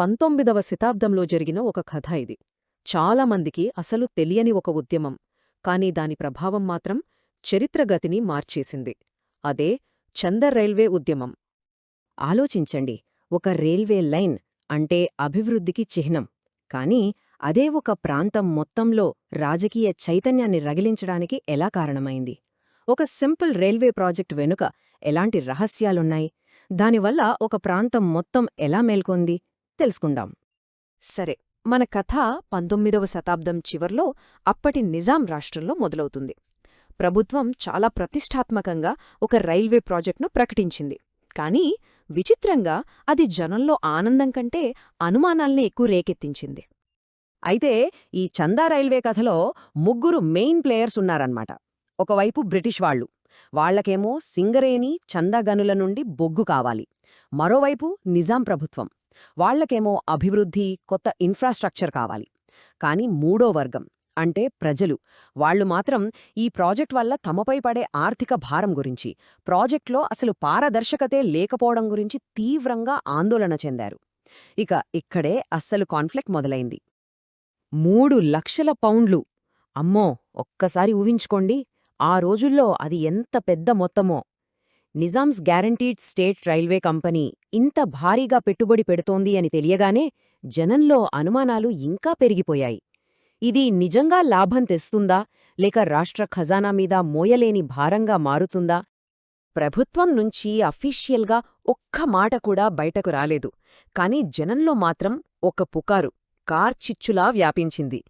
పంతొమ్మిదవ శతాబ్దంలో జరిగిన ఒక కథ ఇది. చాలామందికి అసలు తెలియని ఒక ఉద్యమం కాని దాని ప్రభావం మాత్రం చరిత్రగతిని మార్చేసింది. అదే చందర్ రైల్వే ఉద్యమం. ఆలోచించండి ఒక రైల్వే లైన్ అంటే అభివృద్ధికి చిహ్నం కానీ అదే ఒక ప్రాంతం మొత్తంలో రాజకీయ చైతన్యాన్ని రగిలించడానికి ఎలా కారణమైంది? ఒక సింపుల్ రైల్వే ప్రాజెక్ట్ వెనుక ఎలాంటి రహస్యాలున్నాయి? దానివల్ల ఒక ప్రాంతం మొత్తం ఎలా మేల్కొంది? తెలుసుకుందాం. సరే మన కథ పంతొమ్మిదవ శతాబ్దం చివర్లో అప్పటి నిజాం రాష్ట్రంలో మొదలవుతుంది. ప్రభుత్వం చాలా ప్రతిష్టాత్మకంగా ఒక రైల్వే ప్రాజెక్టును ప్రకటించింది. కానీ విచిత్రంగా అది జనంలో ఆనందం కంటే అనుమానాల్ని ఎక్కువ రేకెత్తించింది. అయితే ఈ చందా రైల్వే కథలో ముగ్గురు మెయిన్ ప్లేయర్స్ ఉన్నారన్నమాట. ఒకవైపు బ్రిటిష్ వాళ్ళు. వాళ్ళకేమో సింగరేణి చందాగనుల నుండి బొగ్గు కావాలి. మరోవైపు నిజాం ప్రభుత్వం. వాళ్ళకేమో అభివృద్ధి కొత్త ఇన్ఫ్రాస్ట్రక్చర్ కావాలి. కాని మూడో వర్గం అంటే ప్రజలు వాళ్ళు మాత్రం ఈ ప్రాజెక్ట్ వల్ల తమపై పడే ఆర్థిక భారం గురించి ప్రాజెక్ట్లో అసలు పారదర్శకతే లేకపోవడం గురించి తీవ్రంగా ఆందోళన చెందారు. ఇక ఇక్కడే అస్సలు కాన్ఫ్లిక్ట్ మొదలైంది. మూడు లక్షల పౌండ్లు! అమ్మో! ఒక్కసారి ఊహించుకోండి ఆ రోజుల్లో అది ఎంత పెద్ద మొత్తమో! Nizam's guaranteed state railway company ఇంత భారీగా పెట్టుబడి పెడుతోంది అని తెలియగానే జనంలో అనుమానాలు ఇంకా పెరిగిపోయాయి. ఇది నిజంగా లాభం తెస్తుందా? లేక రాష్ట్ర ఖజానా మీద మోయలేని భారంగా మారుతుందా? ప్రభుత్వం నుంచి అఫీషియల్గా ఒక్క మాట కూడా బయటకు రాలేదు. కాని జనంలో మాత్రం ఒక పుకారు కార్చిచ్చులా వ్యాపించింది.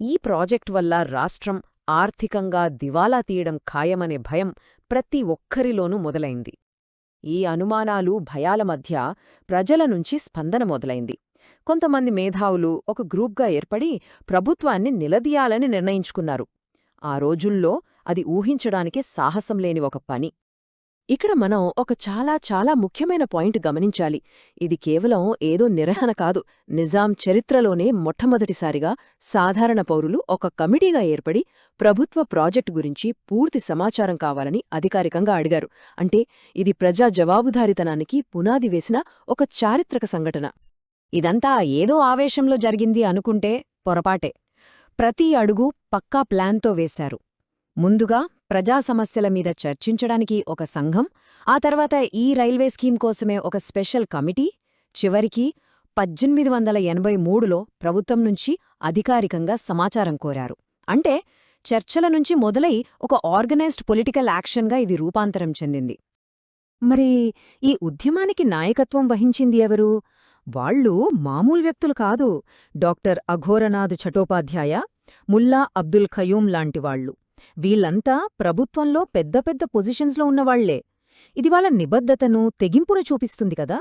ఈ ప్రాజెక్ట్ వల్ల రాష్ట్రం ఆర్థికంగా దివాలా తీయడం ఖాయమనే భయం ప్రతి ఒక్కరిలోనూ మొదలైంది. ఈ అనుమానాలు భయాల మధ్య ప్రజల నుంచి స్పందన మొదలైంది. కొంతమంది మేధావులు ఒక గ్రూప్గా ఏర్పడి ప్రభుత్వాన్ని నిలదీయాలని నిర్ణయించుకున్నారు. ఆ రోజుల్లో అది ఊహించడానికే సాహసం లేని ఒక పని. ఇక్కడ మనం ఒక చాలా చాలా ముఖ్యమైన పాయింట్ గమనించాలి. ఇది కేవలం ఏదో నిర్వహణ కాదు. నిజాం చరిత్రలోనే మొట్టమొదటిసారిగా సాధారణ పౌరులు ఒక కమిటీగా ఏర్పడి ప్రభుత్వ ప్రాజెక్టు గురించి పూర్తి సమాచారం కావాలని అధికారికంగా అడిగారు. అంటే ఇది ప్రజా జవాబుదారితనానికి పునాది వేసిన ఒక చారిత్రక సంఘటన. ఇదంతా ఏదో ఆవేశంలో జరిగింది అనుకుంటే పొరపాటే. ప్రతి అడుగు పక్కా ప్లాన్తో వేశారు. ముందుగా ప్రజా సమస్యల మీద చర్చించడానికి ఒక సంఘం ఆ తర్వాత ఈ రైల్వే స్కీమ్ కోసమే ఒక స్పెషల్ కమిటీ చివరికి పద్దెనిమిది వందల ఎనభై మూడులో ప్రభుత్వం నుంచి అధికారికంగా సమాచారం కోరారు. అంటే చర్చల నుంచి మొదలై ఒక ఆర్గనైజ్డ్ పొలిటికల్ యాక్షన్గా ఇది రూపాంతరం చెందింది. మరి ఈ ఉద్యమానికి నాయకత్వం వహించింది ఎవరు? వాళ్ళు మామూలు వ్యక్తులు కాదు. డాక్టర్ అఘోరనాథ్ చటోపాధ్యాయ ముల్లా అబ్దుల్ ఖయూం లాంటివాళ్ళు వీళ్ళంతా ప్రభుత్వంలో పెద్ద పెద్ద పొజిషన్స్లో ఉన్నవాళ్ళే. ఇది వాళ్ళ నిబద్ధతను తెగింపును చూపిస్తుంది కదా?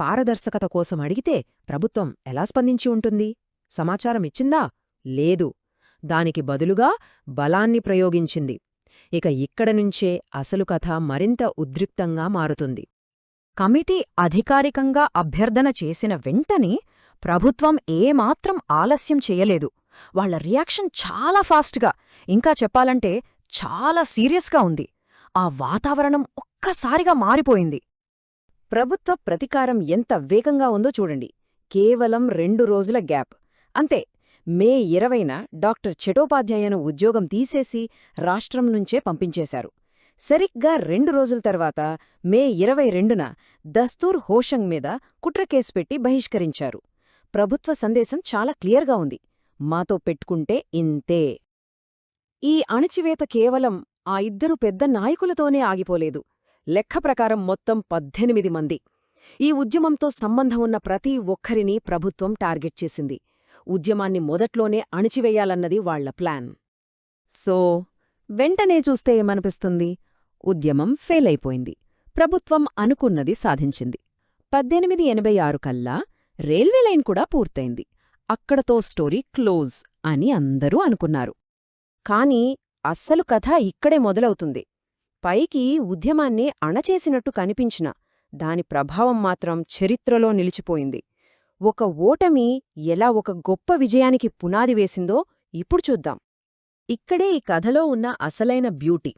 పారదర్శకత కోసం అడిగితే ప్రభుత్వం ఎలా స్పందించి ఉంటుంది? సమాచారం ఇచ్చిందా? లేదు. దానికి బదులుగా బలాన్ని ప్రయోగించింది. ఇక ఇక్కడ నుంచే అసలు కథ మరింత ఉద్రిక్తంగా మారుతుంది. కమిటీ అధికారికంగా అభ్యర్థన చేసిన వెంటనే ప్రభుత్వం ఏమాత్రం ఆలస్యం చేయలేదు. వాళ్ళ రియాక్షన్ చాలా ఫాస్ట్గా. ఇంకా చెప్పాలంటే చాలా సీరియస్గా ఉంది. ఆ వాతావరణం ఒక్కసారిగా మారిపోయింది. ప్రభుత్వ ప్రతికారం ఎంత వేగంగా ఉందో చూడండి. కేవలం రెండు రోజుల గ్యాప్. అంతే మే ఇరవైన డాక్టర్ చటోపాధ్యాయను ఉద్యోగం తీసేసి రాష్ట్రం నుంచే పంపించేశారు. సరిగ్గా రెండు రోజుల తర్వాత మే ఇరవై రెండున దస్తూర్ హోషంగ్ మీద కుట్ర కేసు పెట్టి బహిష్కరించారు. ప్రభుత్వ సందేశం చాలా క్లియర్గా ఉంది. మాతో పెట్టుకుంటే ఇంతే. ఈ అణచివేత కేవలం ఆ ఇద్దరు పెద్ద నాయకులతోనే ఆగిపోలేదు. లెక్క ప్రకారం మొత్తం పద్దెనిమిది మంది. ఈ ఉద్యమంతో సంబంధం ఉన్న ప్రతి ఒక్కరినీ ప్రభుత్వం టార్గెట్ చేసింది. ఉద్యమాన్ని మొదట్లోనే అణిచివేయాలన్నది వాళ్ళ ప్లాన్. సో వెంటనే చూస్తే ఏమనిపిస్తుంది? ఉద్యమం ఫెయిల్ అయిపోయింది ప్రభుత్వం అనుకున్నది సాధించింది. పద్దెనిమిది ఎనభై ఆరు కల్లా రైల్వే లైన్ కూడా పూర్తయింది. అక్కడతో స్టోరీ క్లోజ్ అని అందరూ అనుకున్నారు. కాని అస్సలు కథ ఇక్కడే మొదలవుతుంది. పైకి ఉద్యమాన్ని అణచేసినట్టు కనిపించిన దాని ప్రభావం మాత్రం చరిత్రలో నిలిచిపోయింది. ఒక ఓటమి ఎలా ఒక గొప్ప విజయానికి పునాది వేసిందో ఇప్పుడు చూద్దాం. ఇక్కడే ఈ కథలో ఉన్న అసలైన బ్యూటీ.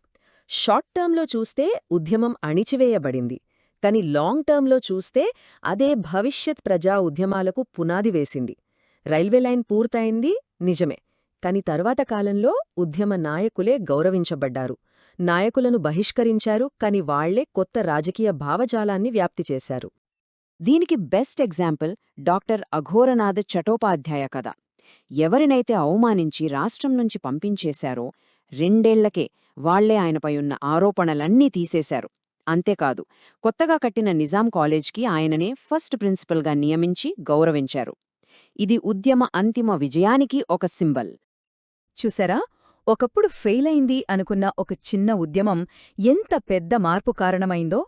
షార్ట్ టర్మ్లో చూస్తే ఉద్యమం అణిచివేయబడింది. కాని లాంగ్ టర్మ్లో చూస్తే అదే భవిష్యత్ ప్రజా ఉద్యమాలకు పునాది వేసింది. రైల్వే లైన్ పూర్తయింది నిజమే. కాని తరువాత కాలంలో ఉద్యమ నాయకులే గౌరవించబడ్డారు. నాయకులను బహిష్కరించారు కాని వాళ్ళే కొత్త రాజకీయ భావజాలాన్ని వ్యాప్తి చేశారు. దీనికి best example doctor Aghorenath Chattopadhyay కథ. ఎవరినైతే అవమానించి రాష్ట్రం నుంచి పంపించేశారో రెండేళ్ళకే వాళ్ళే ఆయనపై ఉన్న ఆరోపణలన్నీ తీసేశారు. అంతేకాదు కొత్తగా కట్టిన నిజాం కాలేజ్కి ఆయననే ఫస్ట్ ప్రిన్సిపల్గా నియమించి గౌరవించారు. ఇది ఉద్యమ అంతిమ విజయానికి ఒక సింబల్. చూసారా? ఒకప్పుడు ఫెయిలైంది అనుకున్న ఒక చిన్న ఉద్యమం ఎంత పెద్ద మార్పు కారణమైందో?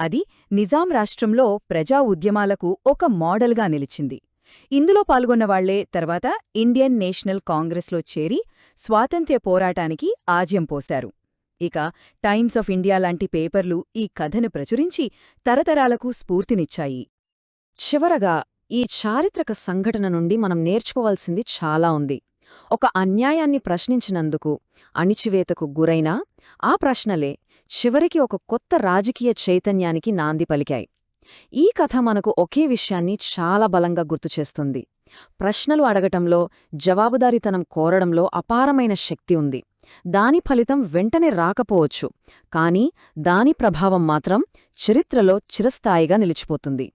అది నిజాం రాష్ట్రంలో ప్రజా ఉద్యమాలకు ఒక మోడల్గా నిలిచింది. ఇందులో పాల్గొన్నవాళ్ళే తర్వాత ఇండియన్ నేషనల్ కాంగ్రెస్లో చేరి స్వాతంత్ర్య పోరాటానికి ఆజ్యం పోశారు. ఇక టైమ్స్ ఆఫ్ ఇండియా లాంటి పేపర్లు ఈ కథను ప్రచురించి తరతరాలకు స్ఫూర్తినిచ్చాయి. చివరగా ఈ చారిత్రక సంఘటన నుండి మనం నేర్చుకోవాల్సింది చాలా ఉంది. ఒక అన్యాయాన్ని ప్రశ్నించినందుకు అణిచివేతకు గురైనా ఆ ప్రశ్నలే చివరికి ఒక కొత్త రాజకీయ చైతన్యానికి నాంది పలికాయి. ఈ కథ మనకు ఒకే విషయాన్ని చాలా బలంగా గుర్తుచేస్తుంది ప్రశ్నలు అడగటంలో జవాబుదారీతనం కోరడంలో అపారమైన శక్తి ఉంది. దాని ఫలితం వెంటనే రాకపోవచ్చు కానీ దాని ప్రభావం మాత్రం చరిత్రలో చిరస్థాయిగా నిలిచిపోతుంది.